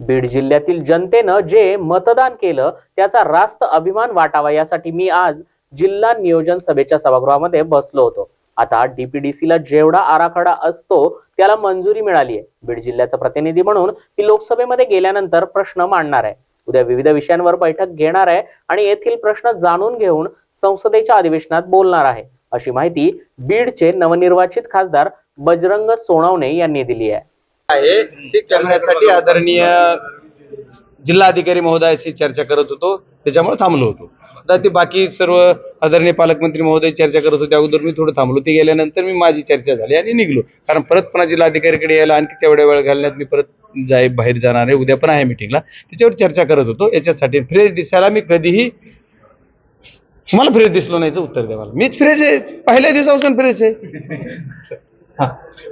बीड जिल्ह्यातील जनतेनं जे मतदान केलं त्याचा रास्त अभिमान वाटावा यासाठी मी आज जिल्हा नियोजन सभेच्या सभागृहामध्ये बसलो होतो. आता डीपीडीसीला जेवढा आराखडा असतो त्याला मंजुरी मिळाली आहे. बीड जिल्ह्याचा प्रतिनिधी म्हणून मी लोकसभेमध्ये गेल्यानंतर प्रश्न मांडणार आहे. उद्या विविध विषयांवर बैठक घेणार आहे आणि येथील प्रश्न जाणून घेऊन संसदेच्या अधिवेशनात बोलणार आहे. अशी माहिती बीडचे नवनिर्वाचित खासदार बजरंग सोनवणे यांनी दिली आहे. आहे. ते करण्यासाठी आदरणीय जिल्हाधिकारी महोदयाशी चर्चा करत होतो. त्याच्यामुळे थांबलो होतो. आता ते बाकी सर्व आदरणीय पालकमंत्री महोदय चर्चा करत होते. अगोदर मी थोडं थांबलो. ते गेल्यानंतर मी माझी चर्चा झाली आणि निघलो. कारण परत पुन्हा जिल्हाधिकारीकडे यायला आणखी तेवढ्या वेळ घालण्यात मी परत जाय बाहेर जाणार आहे. उद्या पण आहे मिटिंगला त्याच्यावर चर्चा करत होतो. याच्यासाठी फ्रेश दिसायला मी कधीही मला फ्रेश दिसलो नाहीचं उत्तर द्या मला मीच फ्रेश आहे. पहिल्या दिवसापासून फ्रेश आहे.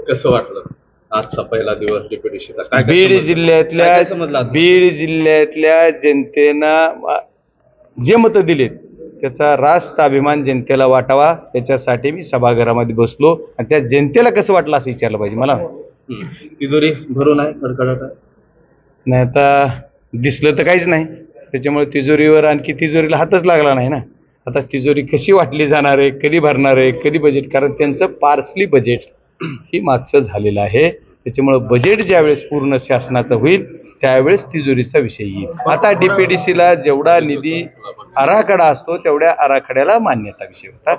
कसं वाटलं? आजचा पहिला दिवस डेप्युटेशनचा काय बीड जिल्ह्यातल्या? बीड जिल्ह्यातल्या जनतेनं जे मतं दिलेत त्याचा रास्त अभिमान जनतेला वाटावा. त्याच्यासाठी मी सभागृहामध्ये बसलो. आणि त्या जनतेला कसं वाटलं असं विचारलं पाहिजे मला. तिजोरी भरून आहे खडखडाट आहे? नाही आता दिसलं तर काहीच नाही. त्याच्यामुळे तिजोरीवर आणखी तिजोरीला हातच लागला नाही ना. आता तिजोरी कशी वाटली जाणार आहे कधी भरणार आहे कधी बजेट कारण त्यांचं पार्सली बजेट ही मागचं झालेलं आहे. त्याच्यामुळं बजेट ज्यावेळेस पूर्ण शासनाचं होईल त्यावेळेस तिजोरीचा विषय येईल. आता डीपीडीसीला जेवढा निधी आराखडा असतो तेवढ्या आराखड्याला मान्यता विषय होता.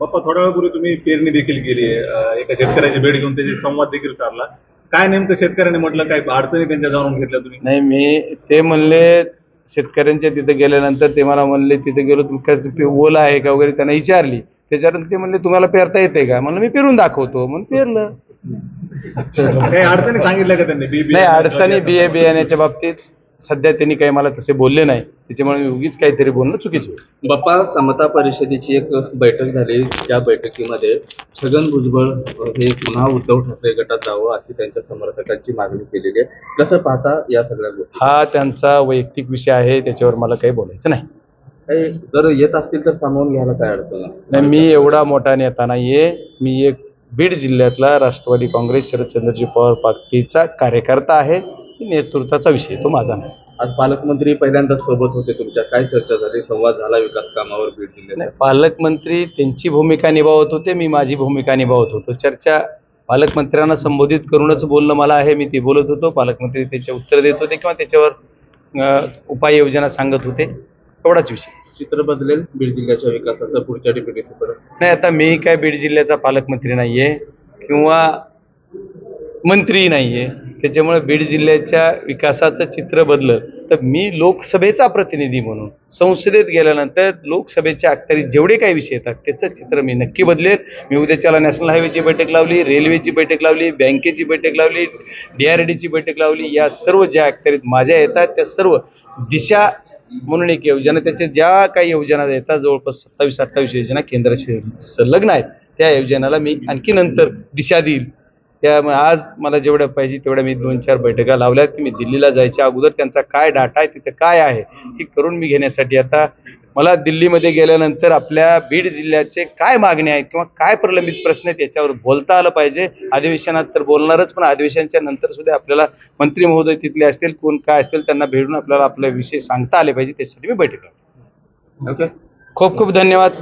बाप्पा थोड्या वेळापूर्वी तुम्ही पेरणी देखील केली आहे. एका शेतकऱ्याची भेट घेऊन त्याची संवाद देखील साधला. काय नेमकं शेतकऱ्याने म्हटलं? काय अडचणी त्यांच्या जाणून घेतल्या तुम्ही? नाही मी ते म्हणले शेतकऱ्यांच्या तिथे गेल्यानंतर ते मला म्हणले तिथे गेलो तुम्ही ओला आहे का? वगैरे त्यांना विचारली. त्याच्यानंतर ते म्हणले तुम्हाला पेरता येते का? म्हणलं मी पेरून दाखवतो. म्हणून पेरलं. काही अडचणी सांगितल्या का त्यांनी? बी नाही अडचणी बिया बियाण्याच्या बाबतीत सध्या त्यांनी काही मला तसे बोलले नाही. त्याच्यामुळे मी उगीच काहीतरी बोलणं चुकीचं बाप्पा समता परिषदेची एक बैठक झाली. त्या बैठकीमध्ये छगन भुजबळ हे पुन्हा उद्धव ठाकरे गटात जावं अशी त्यांच्या समर्थकांची मागणी केलेली आहे. कसं पाहता या सगळ्या गोष्टी? हा त्यांचा वैयक्तिक विषय आहे त्याच्यावर मला काही बोलायचं नाही. काही जर येत असतील तर सामावून घ्यायला काय अडचण नाही. नाही मी एवढा मोठा नेता नाहीये. मी एक बीड जिल्ह्यातला राष्ट्रवादी काँग्रेस शरदचंद्रजी पवार पार्टीचा कार्यकर्ता आहे. नेतृत्वाचा विषय तो माझा नाही. आज पालकमंत्री पहिल्यांदाच सोबत होते तुमच्या. काय चर्चा झाली? संवाद झाला विकास कामावर बीड नाही, जिल्ह्यात पालकमंत्री त्यांची भूमिका निभावत होते मी माझी भूमिका निभावत होतो. चर्चा पालकमंत्र्यांना संबोधित करूनच बोलणं मला आहे मी ते बोलत होतो. पालकमंत्री त्याचे उत्तर देत होते किंवा त्याच्यावर उपाययोजना सांगत होते. एवढाच विषय. चित्र बदलेल बीड जिल्ह्याच्या विकासाचं पुढच्या डिप्युटेसी पर्यंत नाही आता मी काय बीड जिल्ह्याचा पालकमंत्री नाहीये किंवा मंत्री नाहीये त्याच्यामुळे बीड जिल्ह्याच्या विकासाचं चित्र बदललं तर मी लोकसभेचा प्रतिनिधी म्हणून संसदेत गेल्यानंतर लोकसभेच्या अखत्यारीत जेवढे काही विषय येतात त्याचं चित्र मी नक्की बदलेल. मी उद्याच्याला नॅशनल हायवेची बैठक लावली रेल्वेची बैठक लावली बँकेची बैठक लावली डी आर डीची बैठक लावली या सर्व ज्या अखत्यारीत माझ्या येतात त्या सर्व दिशा म्हणून एक योजना त्याच्या ज्या काही योजना येतात जवळपास सत्तावीस अठ्ठावीस योजना केंद्राशी संलग्न आहेत. त्या योजनाला मी आणखी नंतर दिशा देईल. त्यामुळे आज मला जेवढ्या पाहिजे तेवढ्या मी दोन चार बैठका लावल्यात की मी दिल्लीला जायच्या अगोदर त्यांचा काय डाटा आहे तिथे काय आहे हे करून मी घेण्यासाठी आता मला दिल्लीमध्ये गेल्यानंतर आपल्या बीड जिल्ह्याचे काय मागणी आहेत किंवा काय प्रलंबित प्रश्न आहेत याच्यावर बोलता आलं पाहिजे. अधिवेशनात तर बोलणारच पण अधिवेशनाच्या नंतर सुद्धा आपल्याला मंत्री महोदय तिथले असतील कोण काय असतील त्यांना भेटून आपल्याला आपले विषय सांगता आले पाहिजे त्यासाठी मी बैठक. ओके खूप खूप धन्यवाद.